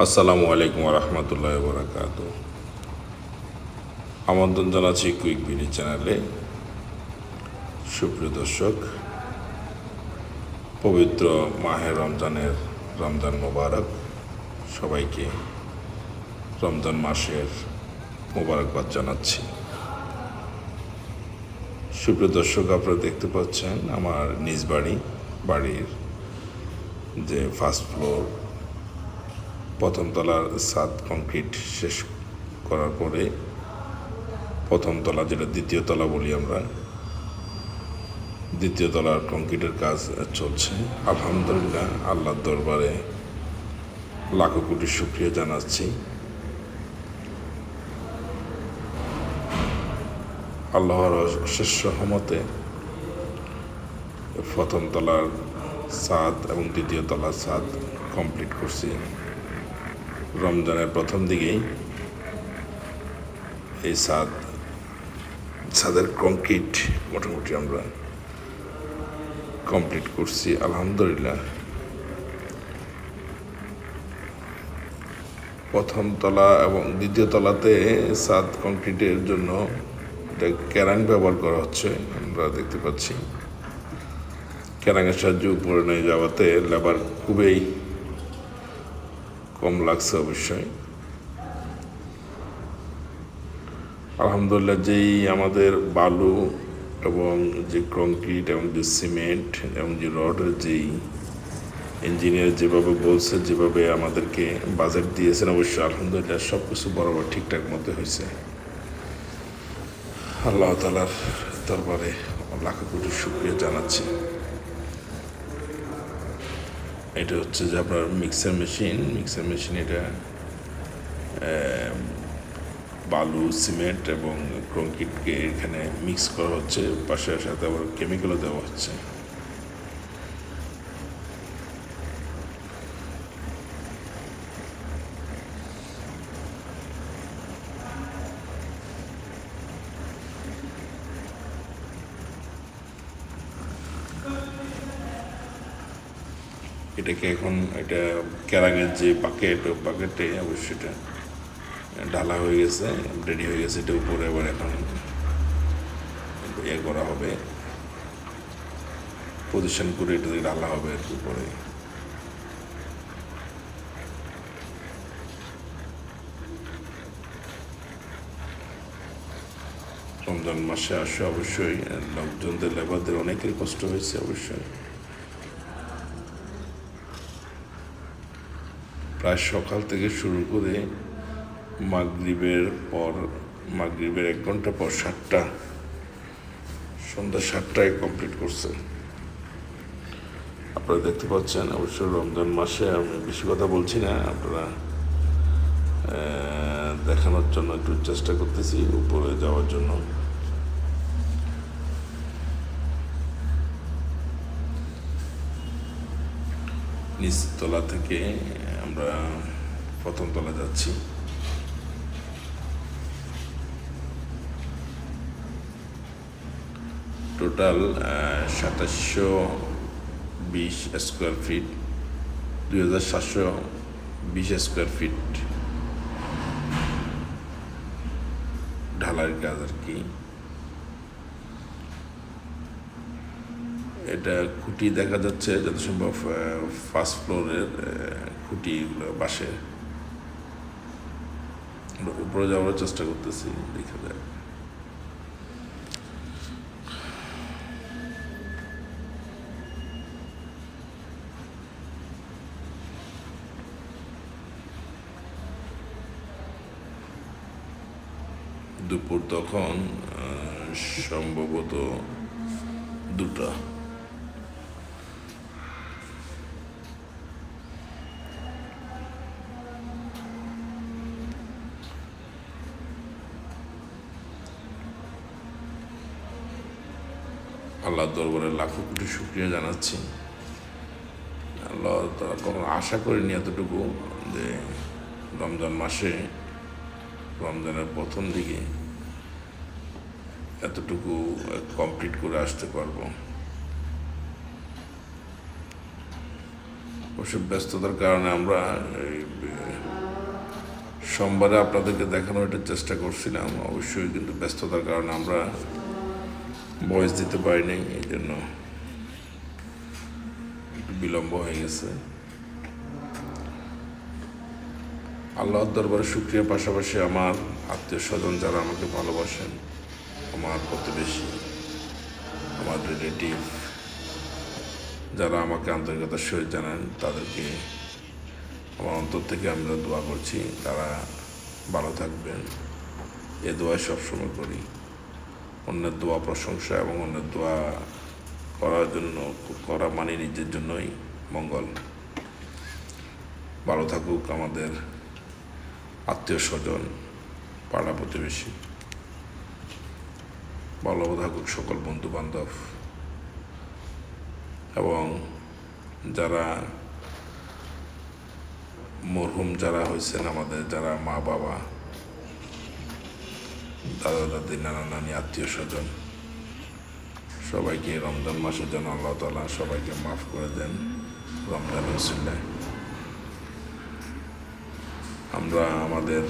আসসালামু আলাইকুম রহমতুল্লাহ বরাকাত আমন্ত্রণ জানাচ্ছি কুইক বিডি চ্যানেলে। সুপ্রিয় দর্শক, পবিত্র মাহে রমজানের রমজান মোবারক সবাইকে রমজান মাসের মোবারকবাদ জানাচ্ছি। সুপ্রিয় দর্শক, আপনারা দেখতে পাচ্ছেন আমার নিজ বাড়ি, বাড়ির যে ফার্স্ট ফ্লোর প্রথম তলার সাত কংক্রিট শেষ করার পরে প্রথম তলা যেটা দ্বিতীয় তলা বলি আমরা, দ্বিতীয় তলার কংক্রিটের কাজ চলছে। আলহামদুলিল্লাহ, আল্লাহর দরবারে লাখো কোটি শুক্রিয়া জানাচ্ছি। আল্লাহর অশেষ সহমতে প্রথম তলার সাদ এবং দ্বিতীয় তলার সাদ কমপ্লিট করছি। রমজানের প্রথম দিকেই এই সাদ ছাদের কংক্রিট মোটামুটি আমরা কমপ্লিট করছি, আলহামদুলিল্লাহ। প্রথম তলা এবং দ্বিতীয় তলাতে সাদ কংক্রিটের জন্য ক্যারাং ব্যবহার করা হচ্ছে, আমরা দেখতে পাচ্ছি। ক্যারাঙের সাহায্যে উপরে নিয়ে যাওয়াতে লেবার খুবই কম লাগছে অবশ্যই। আলহামদুলিল্লাহ, যেই আমাদের বালু এবং যে কংক্রিট এবং যে সিমেন্ট এবং যে রডের যেই ইঞ্জিনিয়ার যেভাবে বলছে, যেভাবে আমাদেরকে বাজেট দিয়েছেন, অবশ্যই আলহামদুলিল্লাহ সব কিছু বরাবর ঠিকঠাক মতো হয়েছে। আল্লাহ তালার দরবারে লাখো কোটি শুক্রিয়া জানাচ্ছি। এটা হচ্ছে যে আপনার মিক্সার মেশিন মিক্সার মেশিন এটা বালু সিমেন্ট এবং কংক্রিটকে এখানে মিক্স করা হচ্ছে, পাশে সাথে আবার কেমিক্যালও দেওয়া হচ্ছে। এটাকে এখন এটা ক্যারাঙের যে বাকেট বাকেটে অবশ্যই এটা ঢালা হয়ে গেছে রেডি হয়ে গেছে, এটা উপরে আবার এখন ইয়ে করা হবে। পজিশন করে এটা ঢালা হবে আর কি উপরে। রমজান মাসে আসে অবশ্যই লোকজনদের লেবারদের অনেকের কষ্ট হয়েছে অবশ্যই। প্রায় সকাল থেকে শুরু করে মাগরিবের পর, মাগরিবের এক ঘণ্টা পর সাতটা, সন্ধ্যা সাতটায় কমপ্লিট করছে। আপনারা দেখতে পাচ্ছেন অবশ্যই রমজান মাসে আমি বেশি কথা বলছি না, আপনারা দেখানোর জন্য একটু চেষ্টা করতেছি উপরে যাওয়ার জন্য। নিচতলা থেকে আমরা প্রথম তলা যাচ্ছি। টোটাল সাতাশশো বিশ স্কোয়ার ফিট দুই হাজার সাতশো বিশ স্কোয়ার ফিট ঢালাইয়ের কাজ আর কি। এটা খুঁটি দেখা যাচ্ছে যত সম্ভব ফার্স্ট ফ্লোরের খুঁটিগুলো বাসে উপরে যাওয়ার চেষ্টা করতেছি, দেখা যায় দুপুর তখন সম্ভবত দুটা। আল্লাহ দরবারে লাখো কোটি শুক্রিয়া জানাচ্ছি। আল্লাহ তারা কখনো আশা করিনি এতটুকু যে রমজান মাসে, রমজানের প্রথম দিকে এতটুকু কমপ্লিট করে আসতে পারব। অবশ্য ব্যস্ততার কারণে আমরা সোমবারে আপনাদেরকে দেখানোর একটা চেষ্টা করছিলাম। অবশ্যই কিন্তু ব্যস্ততার কারণে আমরা ভয়েস দিতে পারিনি এই জন্য একটু বিলম্ব হয়ে গেছে। আল্লাহর দরবারে শুক্রিয়ার পাশাপাশি আমার আত্মীয় স্বজন যারা আমাকে ভালোবাসেন, আমার প্রতিবেশী, আমার রিলেটিভ যারা আমাকে আন্তরিকতার সহিত জানান, তাদেরকে আমার অন্তর থেকে আমরা দোয়া করছি, তারা ভালো থাকবেন। এ দোয়া সবসময় করি। অন্যের দোয়া প্রশংসা এবং অন্যের দোয়া করার জন্য, করা মানে নিজের জন্যই মঙ্গল। ভালো থাকুক আমাদের আত্মীয় স্বজন, পাড়া প্রতিবেশী। ভালো থাকুক সকল বন্ধু বান্ধব এবং যারা মরহুম যারা হয়েছেন আমাদের, যারা মা বাবা দাদা দাদি নানা নানি আত্মীয় স্বজন। সবাইকে রমজান মাসের জন্য আল্লাহ তালা সবাইকে মাফ করে দেন রমজান রসিল্লায় আমরা আমাদের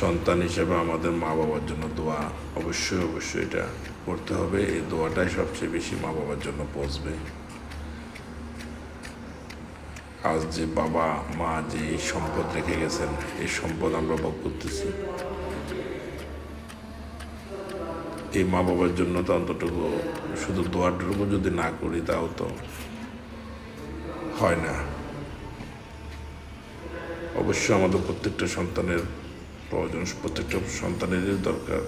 সন্তান হিসেবে আমাদের মা বাবার জন্য দোয়া অবশ্যই অবশ্যই এটা করতে হবে। এই দোয়াটাই সবচেয়ে বেশি মা বাবার জন্য পৌঁছবে। আজ যে বাবা, মা যে সম্পদ রেখে গেছেন, এই সম্পদ আমরা ভোগ করতেছি। এই মা বাবার জন্য তো অন্তটুকু শুধু দোয়াটুকু যদি না করি, তাও তো হয় না। অবশ্যই আমাদের প্রত্যেকটা সন্তানের প্রয়োজন, প্রত্যেকটা সন্তানেরই দরকার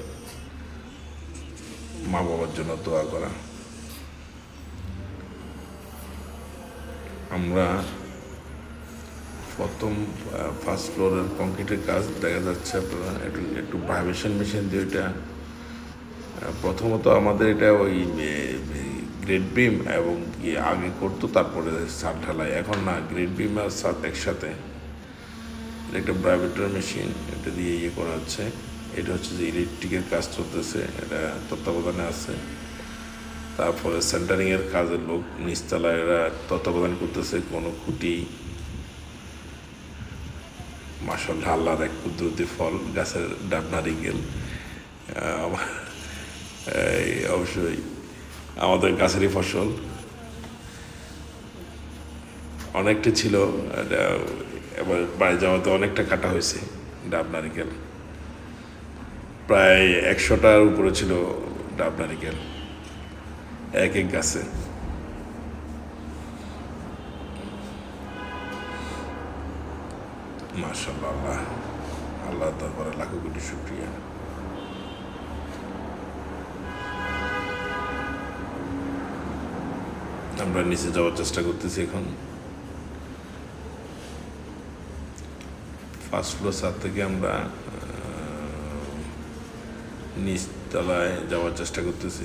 মা বাবার জন্য দোয়া করা। আমরা প্রথম ফার্স্ট ফ্লোরের কংক্রিটের কাজ, দেখা যাচ্ছে আপনারা একটু একটু ভাইব্রেশন মেশিন দিয়ে ওইটা প্রথমত আমাদের এটা ওই গ্রেড বিম এবং কি আগে করতো, তারপরে সার ঢালাই। এখন না গ্রেড বিম আর সার একসাথে। একটা ব্রাইভেটর মেশিন এটা দিয়ে ইয়ে করা হচ্ছে। এটা হচ্ছে যে ইলেকট্রিকের কাজ চলতেছে, এটা তত্ত্বাবধানে আছে। তারপরে সেন্টারিংয়ের কাজের লোক, নিচতলায় এরা তত্ত্বাবধান করতেছে, কোনো খুঁটি মাসাল্লাহ আল্লাহর এক কুদরতি ফল, গাছের ডাব নারিকেল। অবশ্যই আমাদের গাছেরই ফসল। অনেকটা ছিল এবার বাড়ি যাওয়াতে অনেকটা কাটা হয়েছে ডাব নারিকেল। প্রায় একশোটার উপরে ছিল ডাব নারিকেল এক এক গাছে। মাশাল্লাহ আল্লাহ আল্লাহ দরবারে লাখো কোটি শুক্রিয়া। আমরা নিচে যাওয়ার চেষ্টা করতেছি এখন। ফার্স্ট ফ্লোর সাত থেকে আমরা আহ, নিচতলায় যাওয়ার চেষ্টা করতেছি।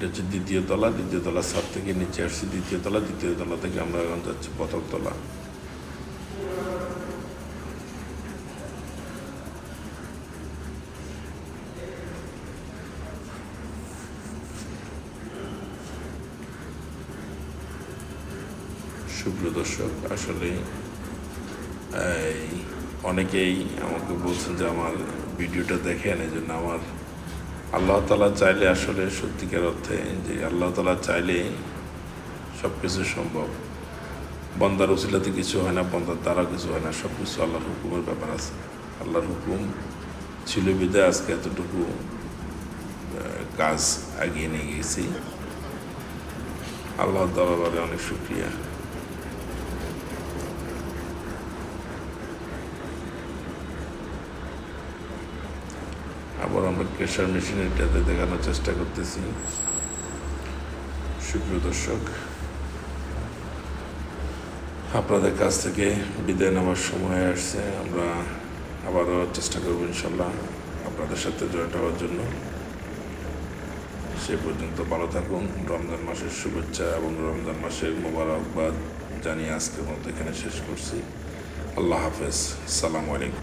এটা হচ্ছে দ্বিতীয় তলা দ্বিতীয় তলা সাত থেকে নিচে আসছি, দ্বিতীয় তলা দ্বিতীয় তলা থেকে আমরা এখন যাচ্ছি প্রথম তলা। সুপ্রিয় দর্শক, আসলে অনেকেই আমাকে বলছেন যে আমার ভিডিওটা দেখেন, এই জন্য আমার আল্লাহ তালা চাইলে আসলে সত্যিকার অর্থে যে আল্লাহ তালা চাইলে সব কিছু সম্ভব। বন্দার উচিলাতে কিছু হয় না, বন্দার দ্বারা কিছু হয় না সব কিছু আল্লাহর হুকুমের ব্যাপার আছে। আল্লাহর হুকুম ছিল বিদায়, আজকে এতটুকু কাজ এগিয়ে নিয়ে গেছি। আল্লাহ দরবারে অনেক শুক্রিয়া আবার আমরা প্রেশার মেশিনেরটাতে দেখানোর চেষ্টা করতেছি। সুপ্রিয় দর্শক, আপনাদের কাছ থেকে বিদায় নেওয়ার সময় আসছে। আমরা আবারও চেষ্টা করব ইনশাল্লাহ আপনাদের সাথে জয়েন্ট হওয়ার জন্য। সে পর্যন্ত ভালো থাকুন, রমজান মাসের শুভেচ্ছা এবং রমজান মাসের মোবারকবাদ জানিয়ে আজকের মতো এখানে শেষ করছি। আল্লাহ হাফেজ, সালামু আলাইকুম।